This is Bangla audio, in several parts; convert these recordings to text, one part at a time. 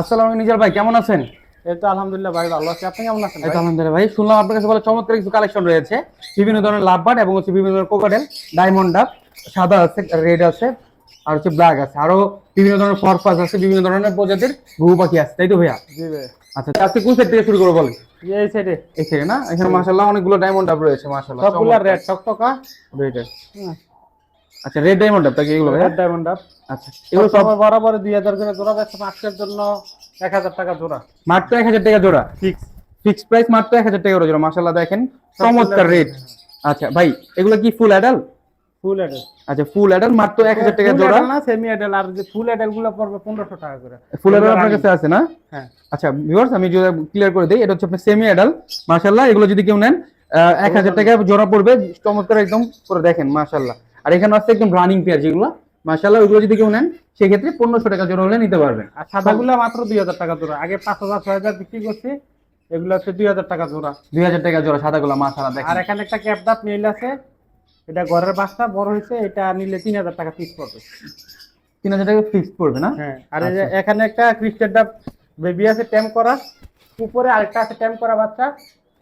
আসসালামু আলাইকুম নিজার ভাই কেমন আছেন? এই তো আলহামদুলিল্লাহ ভাই ভালো আছি। আপনি কেমন আছেন আলহামদুলিল্লাহ ভাই শুনলাম আপনার কাছে বলে চমৎকার কিছু কালেকশন রয়েছে। বিভিন্ন ধরনের লাভবার্ড এবং হচ্ছে বিভিন্ন ধরনের কোকাডেল ডায়মন্ড ডাব সাদা আছে রেড আছে আর হচ্ছে ব্ল্যাক আছে। আরও বিভিন্ন ধরনের ফরফাস আছে বিভিন্ন ধরনের প্রজাতির ঘুঘু পাখি আছে তাই তো ভাইয়া? জি ভাই। আচ্ছা আজকে কোন সেট থেকে শুরু করব বলেন? এই সাইডে এই থেকে না? এখানে মাশাআল্লাহ অনেকগুলো ডায়মন্ড ডাব রয়েছে মাশাআল্লাহ সবগুলো রেড টকটকা। রেড আচ্ছা রেড ডায়মন্ড কি এগুলো রেড ডায়মন্ড আপ আচ্ছা এগুলো সব বরাবর দুই হাজার করে জোড়া বেচছে আজকের জন্য এক হাজার টাকা জোড়া। মাত্র এক হাজার টাকা জোড়া। ফিক্স ফিক্স প্রাইস মাত্র এক হাজার টাকা করে জোড়া মাশাআল্লাহ দেখেন। চমৎকার রেট আচ্ছা ভাই এগুলো কি ফুল অ্যাডাল ফুল এডেল আচ্ছা ফুল অ্যাডাল মাত্র এক হাজার টাকা জোড়া। না সেমি এডেল আর যে ফুল এডেলগুলো পড়বে পনেরোশো টাকা করে। ফুল অ্যাডাল আপনার কাছে আছে না? হ্যাঁ। আচ্ছা ভিউয়ার্স আমি যদি ক্লিয়ার করে দিই এটা হচ্ছে আপনার সেমি অ্যাডাল মাশাআল্লাহ এগুলো যদি কেউ নেন এক হাজার টাকা জোড়া পড়বে। চমৎকার একদম করে দেখেন মাশাআল্লাহ। আর এখানে আছে একদম রানিং পেয়ার যেগুলো মাশাআল্লাহ ওইগুলো যদি কেউ নেন সেক্ষেত্রে পনেরোশো টাকা জোড়া হলে নিতে পারবেন। আর সাদাগুলো মাত্র দুই হাজার টাকা জোড়া। আগে পাঁচ হাজার ছয় হাজার বিক্রি করছি এগুলো হচ্ছে দুই হাজার টাকা জোড়া। দুই হাজার টাকা জোড়া সাদাগুলো আর দেখেন। এখানে একটা ক্যাপদাপ মেল আছে এটা ঘরের বাচ্চা বড় হয়েছে এটা নিলে তিন হাজার টাকা পিস পড়বে। তিন হাজার টাকা ফিক্স পড়বে না? হ্যাঁ আর এখানে একটা ক্রিস্টাল ডাব বেবি আছে ট্যাম করা। উপরে আরেকটা আছে ট্যাম করা বাচ্চা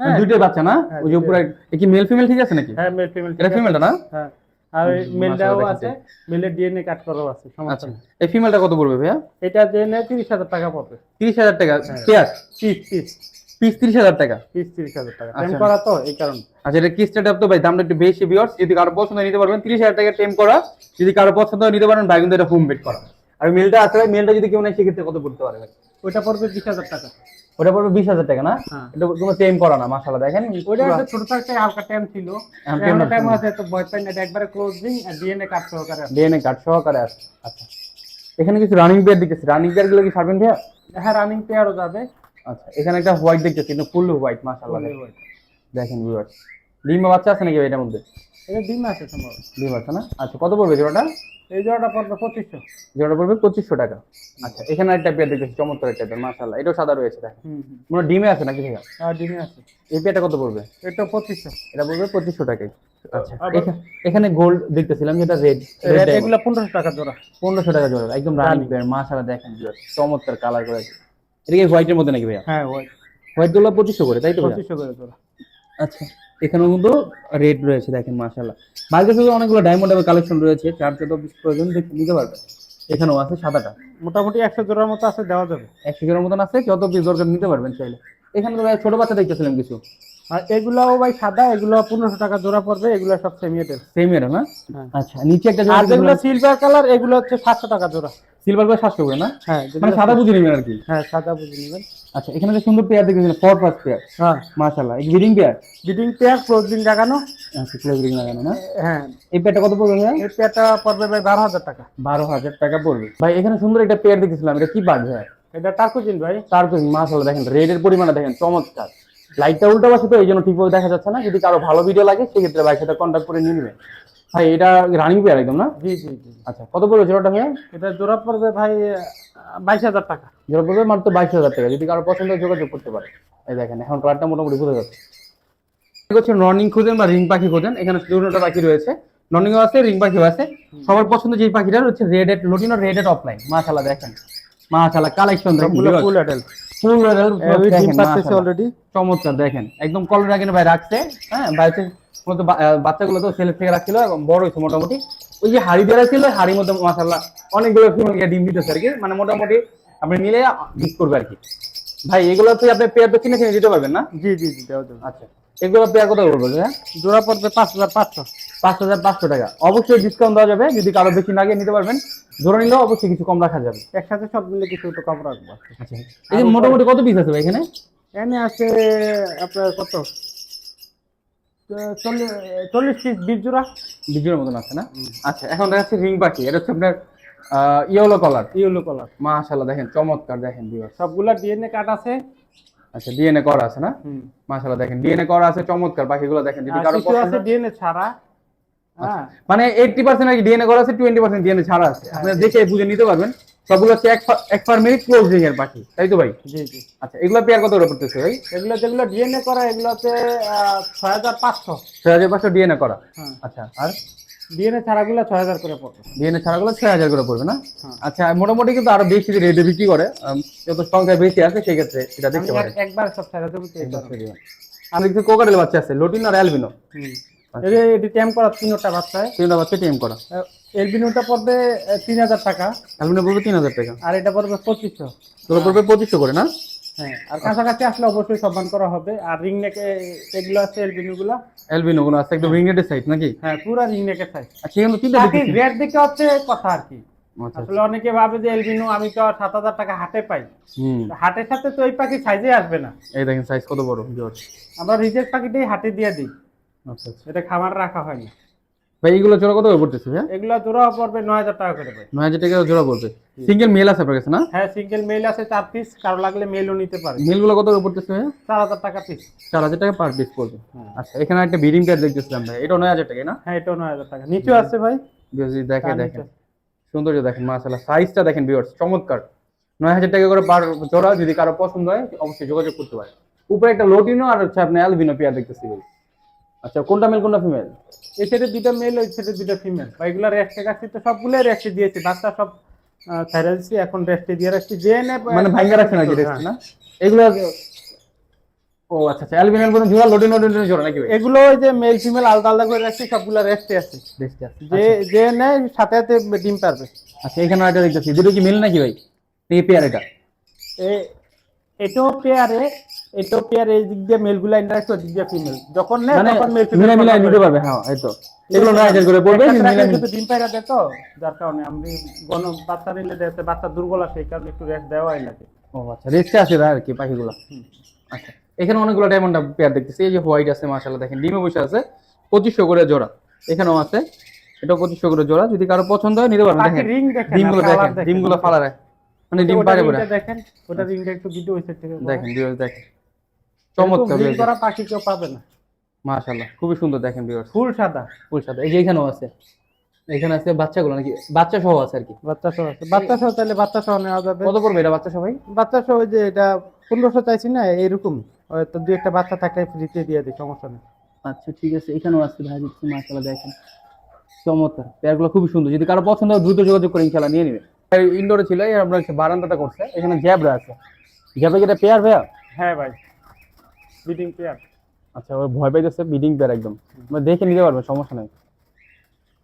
হ্যাঁ। দুইটাই বাচ্চা না? হ্যাঁ, ওই যে উপরে কি মেল ফিমেল ঠিক আছে নাকি? হ্যাঁ মেল ফিমেল এটা ফিমেলটা না? হ্যাঁ। আর মেলটাও আছে মেলের ডিএনএ কাট করাও আছে সমস্যা আচ্ছা। নেই। এই ফিমেলটা কত পড়বে ভাইয়া? এটা ডিএনএ তিরিশ হাজার টাকা পড়বে। তিরিশ হাজার টাকা? হ্যাঁ। Pair piece piece. পিস তিরিশ হাজার টাকা? পিস তিরিশ হাজার টাকা। আচ্ছা। করা তো এই কারণে। আচ্ছা এটা কিস্টেড তো ভাই? দামটা একটু বেশি বিয়ার্স যদি কারও পছন্দ নিতে পারবেন। তিরিশ হাজার টাকা টেম করা। যদি কারও পছন্দ নিতে পারেন ভাই কিন্তু এটা হোম বেড করা। আর মেলটা আছে মেলটা যদি কেউ নেয় সেক্ষেত্রে কত পড়তে পারে? ওইটা পড়বে বিশ হাজার টাকা। ওটা পড়বে বিশ হাজার টাকা না? হ্যাঁ। এটা কোনো টেম করা না মাসালা দেখেন ওটা ছোট থাকতে হালকা টেম ছিল। টেম আছে। টাইম আছে তো ভয় পাই না একবারে ক্লোজিং আর ডিএনএ কার্ড সহকারে ডিএনএ কার্ড সহকারে আছে। আচ্ছা। এখানে কিছু রানিং পেয়ার দেখতেছি। রানিং পেয়ারগুলো কি ছাড়বেন ভাইয়া? হ্যাঁ রানিং পেয়ারও যাবে। আচ্ছা এখানে একটা হোয়াইট দেখতেছি কিন্তু ফুল হোয়াইট মাসাল্লাহ দেখেন ভিউয়ার্স ডিম বা বাচ্চা আছে নাকি ভাই এটার মধ্যে? এটা ডিম আছে সম্ভব ডিম আছে না? আচ্ছা কত পড়বে জোড়াটা? এই জোড়াটা পড়বে পঁচিশশো। জোড়াটা পড়বে পঁচিশশো টাকা। আচ্ছা এখানে একটা পেয়ার দেখতেছি চমৎকার একটা পেয়ার মাসাল্লাহ এটাও সাদা রয়েছে দেখেন। মনে ডিমে আছে নাকি ভাইয়া? আর ডিমে আছে। এই পেয়ারটা কত পড়বে? এটা পঁচিশশো। এটা পড়বে পঁচিশশো টাকায়। আচ্ছা এখানে গোল্ড দেখতেছিলাম যেটা রেড এগুলো পনেরোশো টাকা জোড়া। পনেরোশো টাকা জোড়া একদম রানিং। পেয়ার মাসালা দেখেন চমৎকার কালার করে আছে। এটা কি হোয়াইটের মধ্যে নাকি ভাইয়া? হ্যাঁ ওই হোয়াইটগুলো পঁচিশশো করে তাই তো? পঁচিশশো করে জোড়া। আচ্ছা। এখানেও কিন্তু রেড রয়েছে দেখেন মাসাল্লাহ বাইরের থেকে অনেকগুলো ডায়মন্ড এবং কালেকশন রয়েছে চার চোদ্দ পিস প্রয়োজন নিতে পারবে এখানেও আছে সাদাটা। মোটামুটি একশো জোড়ার মতো আছে দেওয়া যাবে। একশো জনের মতন আছে যত পিস দরকার নিতে পারবেন চাইলে। এখানে তো ছোট বাচ্চা দেখতেছিলাম কিছু। আর এগুলাও ভাই সাদা এগুলো পনেরোশো টাকা জোড়া পড়বে এগুলো সব সেমিয়েটের সেম এর না? হ্যাঁ। আচ্ছা নিচে একটা আর যেগুলো সিলভার কালার এগুলো হচ্ছে সাতশো টাকা জোড়া। সিলভার করে সাতশো করে না? হ্যাঁ মানে সাদা বুঝে নেবেন আর কি। হ্যাঁ সাদা বুঝে নেবেন। আচ্ছা এখানে যে সুন্দর পেয়ার দেখতেছিলেন ফোর পাঁচ পেয়ার। হ্যাঁ। মাশাল্লাহ এই breeding pair? Breeding pair closing লাগানো। আচ্ছা ক্লোজ লাগানো না? হ্যাঁ। এই পেয়ারটা কত পড়বে ভাই এই পেয়ারটা পড়বে ভাই বারো হাজার টাকা। বারো হাজার টাকা পড়বে। ভাই এখানে সুন্দর একটা পেয়ার দেখতেছিলাম এটা কি বাদ ভাই? এটা টার্কুজিন ভাই। তার মাশাল্লাহ দেখেন রেডের পরিমাণটা দেখেন চমৎকার। লাইটটা উল্টো পাশে তো এই জন্য ঠিকভাবে দেখা যাচ্ছে না। যদি কারও ভালো ভিডিও লাগে সেক্ষেত্রে ভাই সাথে কন্ট্যাক্ট করে নিয়ে নেবেন। ভাই এটা রানিং পেয়ার একদম না? জি জি জি আচ্ছা কত পড়বে জোড়াটা ভাইয়া? এটা জোড়া পড়বে ভাই বাইশ হাজার টাকা। জোড়া পড়বে মাত্র বাইশ হাজার টাকা যদি কারও পছন্দ হয় যোগাযোগ করতে পারে। এই দেখেন এখন কালারটা মোটামুটি বোঝা যাচ্ছে। ঠিক হচ্ছে নর্নিং খুঁজেন বা রিং পাখি খুঁজেন এখানে দুটো পাখি রয়েছে। নর্নিংও আছে রিং পাখিও আছে। সবার পছন্দ যে পাখিটা হচ্ছে রেডেড রেড রেডেড অফলাইন মাশাল্লাহ দেখেন। মাশাল্লাহ কালেকশন দেখেন ফুল অ্যাডেল ফুল পাচ্ছে অলরেডি চমৎকার দেখেন। একদম কলরা কিনে ভাই রাখছে হ্যাঁ বাইরে মূলত বাচ্চাগুলো তো সেলের থেকে রাখছিল এবং বড় হয়েছে মোটামুটি। ওই যে হাড়ি দেওয়া ছিল হাড়ির মধ্যে মাসাল্লাহ অনেকগুলো ডিম দিতেছে আর কি মানে মোটামুটি আপনি নিলে করবে আর কি ভাই এগুলো তো আপনি পেয়ার তো কিনে কিনে দিতে পারবেন না? জি জি জি দেওয়া আচ্ছা। এগুলো পেয়ার কত করব হ্যাঁ জোড়া পড়বে পাঁচ হাজার পাঁচশো। পাঁচ হাজার পাঁচশো টাকা। অবশ্যই ডিসকাউন্ট দেওয়া যাবে। যদি কারও বেশি লাগে নিতে পারবেন ধরে নিলেও অবশ্যই কিছু কম রাখা যাবে। একসাথে সব মিলে কিছু একটু কম রাখব। আচ্ছা। এই মোটামুটি কত পিস আছে ভাই এখানে? এনে আছে আপনার কত? চল্লিশ পিস বিশ জোড়া। বিজয়ের মতন আছে না? আচ্ছা এখন দেখাচ্ছি রিং পাখি। এটা হচ্ছে আপনার ইয়েলো কালার ইয়েলো কালার মাশাআল্লাহ দেখেন চমৎকার দেখেন সবগুলা ডিএনএ কাট আছে। আচ্ছা ডিএনএ করা আছে না? দেখেন ডিএনএ করা আছে চমৎকার। পাখিগুলো দেখেন যদি আর কারও পছন্দ আছে ডিএনএ ছাড়া? হ্যাঁ। মানে 80% নাকি ডিএনএ করা আছে 20% ডিএনএ ছাড়া আছে? আপনি দেখে বুঝে নিতে পারবেন। সবগুলো হচ্ছে এক পার মিনিট ক্লোজ এর পাখি তাই তো ভাই? জি জি। আচ্ছা এগুলো পেয়ার কত করে পড়তেছে ভাই? এগুলো যেগুলো ডিএনএ করা এগুলো হচ্ছে ছয় হাজার পাঁচশো। ছয় হাজার পাঁচশো ডিএনএ করা? হ্যাঁ। আচ্ছা আর? ডিএনএ ছাড়াগুলো ছয় হাজার করে পড়বে ডিএনএ ছাড়াগুলো ছয় হাজার করে পড়বে না? হ্যাঁ। আচ্ছা মোটামুটি কিন্তু আরও বেশি রেটে বিক্রি করে যত সংখ্যা বেশি আছে সেক্ষেত্রে সেটা দেখতে আমি পারে এক- একবার সব ছাড়া দেবো। আর দেখছি কোকারেল বাচ্চা আছে লোটিন আর অ্যালবিনো এটি ট্যাম করা তিনটা বাচ্চা। তিনটা বাচ্চা টিএম করা। এলবিনোটা পড়বে তিন হাজার টাকা। অ্যালবিনো পড়বে তিন হাজার টাকা। আর এটা পড়বে পঁচিশশো। তোর পড়বে পঁচিশশো করে না? হ্যাঁ আর কাছাকাছি আসলে অবশ্যই সম্মান করা হবে। আর রিং নেকে এগুলো আছে এলবিনো গুলা অ্যালবিনো গুলো আছে একদম রিংগেটের সাইজ নাকি? হ্যাঁ পুরা রিং নেকের সাইজ আচ্ছা এখানে তিনটা বাকি রেট দেখে হচ্ছে কথা আর কি। আচ্ছা আসলে অনেকে ভাবে যে এলবিনো আমি তো সাত হাজার টাকা হাটে পাই। হাটের সাথে তো এই পাখি সাইজে আসবে না। এই দেখেন সাইজ কত বড় আমরা রিজেক্ট পাখিটাই হাটে দিয়ে দিই। আচ্ছা আচ্ছা। এটা খামার রাখা হয় না ভাই এইগুলো জোড়া কত করে পড়তেছে ভাই এগুলো জোড়া পড়বে নয় হাজার টাকা করে ভাই নয় হাজার টাকা জোড়া পড়বে। সিঙ্গেল মেল আছে আপনার কাছে না? হ্যাঁ সিঙ্গেল মেল আছে চার পিস কারও লাগলে মেলও নিতে পারে। মেলগুলো কত করে পড়তেছে ভাই চার হাজার টাকা পিস চার হাজার টাকা পার পিস পড়বে। হ্যাঁ। আচ্ছা এখানে একটা বিডিং প্যাড দেখতেছিলাম ভাই এটা নয় হাজার টাকা না? হ্যাঁ নয় হাজার টাকা। নিচেও আছে ভাই। যদি দেখে দেখেন। নিচে। সৌন্দর্য দেখেন মাশাআল্লাহ। সাইজটা দেখেন ভিউয়ার্স চমৎকার। নয় হাজার টাকা করে পার জোড়া যদি কারও পছন্দ হয় অবশ্যই যোগাযোগ করতে পারে উপরে একটা লোটিনো আর হচ্ছে আপনি অ্যালবিনো পেয়ার দেখতেছি ভাই। আচ্ছা কোনটা মেল কোনটা ফিমেল এই সাইডে দুইটা মেল ওই সেটে দুইটা ফিমেল এগুলো রেস্টে রাখছি তো সবগুলো রেস্টে দিয়েছি। বাচ্চা সব ছেড়ে এখন রেস্টে দিয়ে রাখছি। যে নে মানে ভাঙ্গা রাখছেন আর কি রেস্ট হ্যাঁ। না এগুলো ও আচ্ছা আচ্ছা অ্যালবিনো অ্যালবিনো জোড়া লোটিনো লোটিনো জোড়া নাকি ভাই এগুলো ওই যে মেল ফিমেল আলাদা আলাদা করে রাখছি সবগুলো রেস্টে আছে। দেখতে আছে যে যে নেয় সাথে সাথে ডিম পারবে। আচ্ছা এখানে একটা দেখতেছি। দুটো কি মেল নাকি ভাই এই পেয়ার এটা? এ- এটাও পেয়ারে পেয়ার এই দিক দিয়ে মেলগুলো ইন্টারেক্ট ওই দিক দিয়ে ফিমেল যখন নেয় মানে তখন মেল মিলা মিলা নিতে পারবে হ্যাঁ এই তো। এগুলো নয় হাজার করে পড়বে মিলা ডিম পায়রা দেয় তো যার কারণে আমি গণ বাচ্চা নিলে দেয় বাচ্চা দুর্বল আছে এই কারণে একটু রেস্ট দেওয়াই লাগে। ও আচ্ছা রেস্টে আছে আর কি পাখিগুলো। আচ্ছা এখানে অনেকগুলো ডায়মন্ড পেয়ার দেখতেছি এই যে হোয়াইট আছে মাশাআল্লাহ দেখেন ডিমে বসে আছে পঁচিশশো করে জোড়া। এখানেও আছে এটাও পঁচিশশো করে জোড়া যদি কারও পছন্দ হয় নিতে পারবেন দেখেন। ডিমগুলো দেখেন। ডিমগুলো ফালা রাখ মানে ডিম পারে। দেখেন ওটা রিংটা একটু ভিডিও থেকে দেখেন viewers দেখেন। চমৎকার করা পাখি কেউ পাবে না। মাশাআল্লাহ খুবই সুন্দর দেখেন ভিউয়ার্স ফুল সাদা। ফুল সাদা এই যে এখানেও আছে। এখানে আছে বাচ্চাগুলো নাকি? বাচ্চা সহ আছে আর কি। বাচ্চা সহ আছে। বাচ্চা সহ তাহলে বাচ্চা সহ নেওয়া যাবে। কত পড়বে এটা বাচ্চা সবাই বাচ্চা সহ যে এটা পনেরোশো চাইছি না এরকম হয়তো দু একটা বাচ্চা থাকলে ফ্রিতে দিয়ে দিই সমস্যা নেই। আচ্ছা ঠিক আছে। এখানেও আছে ভাই দিচ্ছি মাশাআল্লাহ দেখেন। চমৎকার। পেয়ারগুলো খুবই সুন্দর। যদি কারও পছন্দ হয় দ্রুত যোগাযোগ করে ইনশাআল্লাহ নিয়ে নেবে। ইনডোরে ছিল এই আমরা বারান্দাটা করছে। এখানে জ্যাবরা আছে। জ্যাবে কি এটা পেয়ার ভাইয়া? হ্যাঁ ভাই। বিডিং পেয়ার আচ্ছা ওই ভয় পাইতেছে বিডিং পেয়ার একদম। আমরা দেখে নিতে পারবে সমস্যা নেই।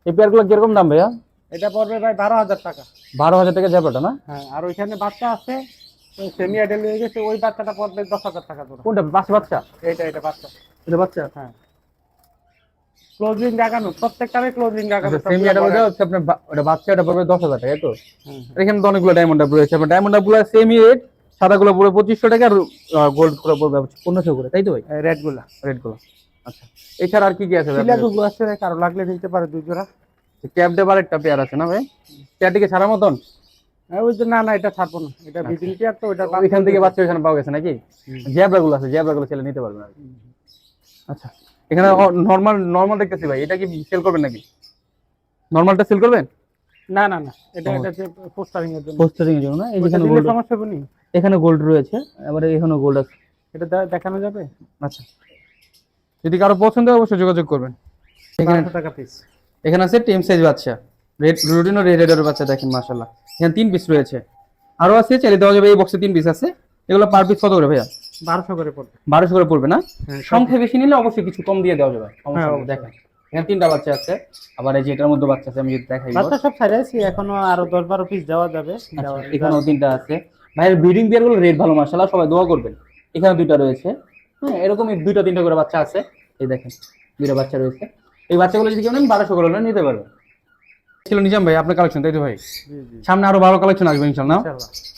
এই পেয়ারগুলো কীরকম দাম ভাইয়া? এটা পড়বে ভাই বারো হাজার টাকা। বারো হাজার টাকা জ্যাবরাটা না? হ্যাঁ আর ওইখানে বাচ্চা আছে সেমি আইডেল হয়ে গেছে ওই বাচ্চাটা পড়বে দশ হাজার টাকা ধরো কোনটা বাচ্চা বাচ্চা? এটা এটা বাচ্চা। এটা বাচ্চা? হ্যাঁ। ক্লোজিং লাগানো প্রত্যেকটারে ক্লোজিং লাগানো সেমি এটা বলতে হচ্ছে আপনার ওটা বাচ্চা এটা পড়বে দশ হাজার টাকা তো? এখানে তো অনেকগুলো ডায়মন্ড আপ রয়েছে আপনার ডায়মন্ড আপগুলো সেমি রেট সাদাগুলো পড়বে পঁচিশশো টাকা আর গোল্ডগুলো পড়বে পনেরোশো করে তাই তো ভাই? এই রেডগুলা রেডগুলো আচ্ছা এছাড়া আর কি কি আছে পিলা গুলো আছে কারও লাগলে নিতে পারে দুই জোড়া। একটা পেয়ার আছে না ভাই? পেয়ারটিকে ছাড়া মতন? হ্যাঁ, ওই যে না না এটা ছাড়বো না। এটা বিডিং পেয়ার তো ওটা ওইখান থেকে বাচ্চা ওইখানে পাওয়া গেছে নাকি? আছে ছেলে নিতে পারবেন আর কি। আচ্ছা এখানে নর্মাল নর্মাল দেখতেছি ভাই এটা কি সেল করবেন নাকি? নর্মালটা সেল করবেন? না না না এটা এটা পোস্টারিং এর জন্য। পোস্টারিং এর জন্য না? এই ওইটা যেখানে দিলে গোল্ড সমস্যা হবে নি? এখানে গোল্ড রয়েছে। এবারে এখানে গোল্ড আছে। এটা দেখানো যাবে? আচ্ছা। যদি কারও পছন্দ হয় অবশ্যই যোগাযোগ করবেন। এখানে টাকা পিস এখানে আছে টেম সাইজ বাচ্চা। রেড রুটিনো রেড রেডের বাচ্চা দেখেন মাশাল্লাহ এখানে তিন পিস রয়েছে। আরও আছে চাইলে দেওয়া যাবে এই বক্সে তিন পিস আছে। এগুলো পার পিস কত করে ভাইয়া? বারোশো করে পড়বে। বারোশো করে পড়বে না? হ্যাঁ, সংখ্যা বেশি নিলে অবশ্যই কিছু কম দিয়ে দেওয়া যাবে। হ্যাঁ, দেখেন। এখানে তিনটা বাচ্চা আছে। আবার এই যে এটার মধ্যে বাচ্চা আছে আমি যদি দেখাই। বাচ্চা সব ছাড়াইছি এখনও আরও দশ বারো পিস দেওয়া যাবে। আচ্ছা, এখানেও তিনটা আছে। ভাইয়ের ব্রিডিং পেয়ারগুলো রেট ভালো মাশাল্লাহ সবাই দোয়া করবেন। এখানে দুইটা রয়েছে। হ্যাঁ এরকমই দুইটা তিনটা করে বাচ্চা আছে। এই দেখেন দুইটা বাচ্চা রয়েছে। এই বাচ্চাগুলো যদি কেউ নেন বারোশো করে হলে নিতে পারবেন। ছিল নিজাম ভাই আপনার কালেকশন তাই তো ভাই? সামনে আরও ভালো কালেকশন আসবে ইনশাল্লাহ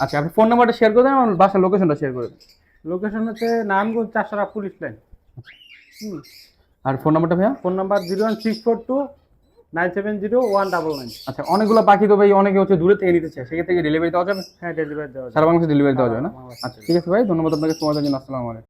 আচ্ছা আপনি ফোন নাম্বারটা শেয়ার করে দেন আমার বাসার লোকেশনটা শেয়ার করে দেন। লোকেশন হচ্ছে নারায়ণগঞ্জ চারশোরা পুলিশ লাইন হুম আর ফোন নাম্বারটা ভাইয়া? Phone number zero one six four two আচ্ছা অনেকগুলো পাখি তো ভাই অনেকে হচ্ছে দূরে থেকে নিতে চায় সেক্ষেত্রে ডেলিভারি দেওয়া যাবে? হ্যাঁ ডেলিভারি দেওয়া যাবে। সারা বাংলাদেশে ডেলিভারি দেওয়া যাবে না? আচ্ছা ঠিক আছে ভাই ধন্যবাদ আপনাকে সময় দেওয়ার জন্য আসসালামু আলাইকুম।